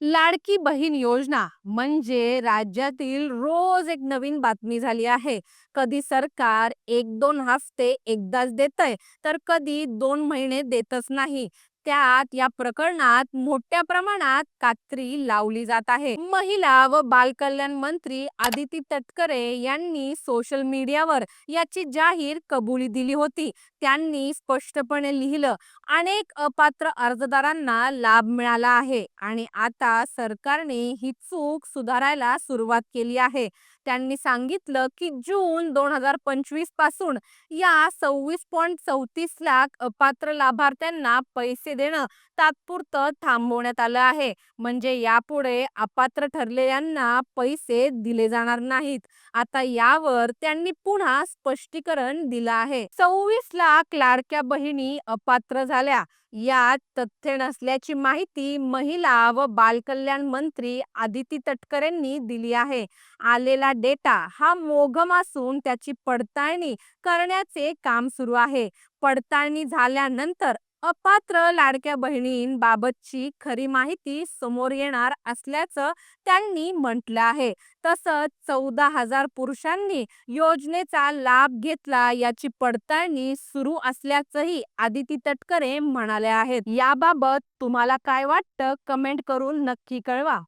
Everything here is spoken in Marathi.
लाडकी बहीण योजना म्हणजे राज्यातील रोज एक नवीन बातमी झाली आहे. कधी सरकार एक दोन हफ्ते एकदाच देतंय तर कधी दोन महिने देतच नाही. त्यात या प्रकरणात मोठ्या प्रमाणात कात्री लावली जात आहे. महिला व बालकल्याण मंत्री आदिती तटकरे यांनी सोशल मीडियावर याची जाहीर कबुली दिली होती. त्यांनी स्पष्टपणे लिहिलं अनेक अपात्र अर्जदारांना लाभ मिळाला आहे आणि आता सरकारने ही चूक सुधारायला सुरुवात केली आहे. त्यांनी सांगितलं की जून दोन हजार पंचवीसपासून या सव्वीस पॉईंट चौतीस लाख अपात्र लाभार्थ्यांना पैसे देणं तात्पुरतं थांबवण्यात आलं आहे. म्हणजे यापुढे अपात्र ठरलेल्यांना पैसे दिले जाणार नाहीत. आता यावर त्यांनी पुन्हा स्पष्टीकरण दिलं आहे. सव्वीस लाख लाडक्या बहिणी अपात्र झाल्या. यात तथ्य नसल्याची माहिती महिला व बालकल्याण मंत्री आदिती तटकरेंनी दिली आहे. आलेला डेटा हा मोघम असून त्याची पडताळणी करण्याचे काम सुरू आहे. पडताळणी झाल्यानंतर अपात्र लाडक्या बहिणींबाबतची खरी माहिती समोर येणार असल्याचं त्यांनी म्हटलं आहे. तसंच चौदा हजार पुरुषांनी योजनेचा लाभ घेतला याची पडताळणी सुरू असल्याचंही आदिती तटकरे म्हणाले आहेत. याबाबत तुम्हाला काय वाटतं? कमेंट करून नक्की कळवा.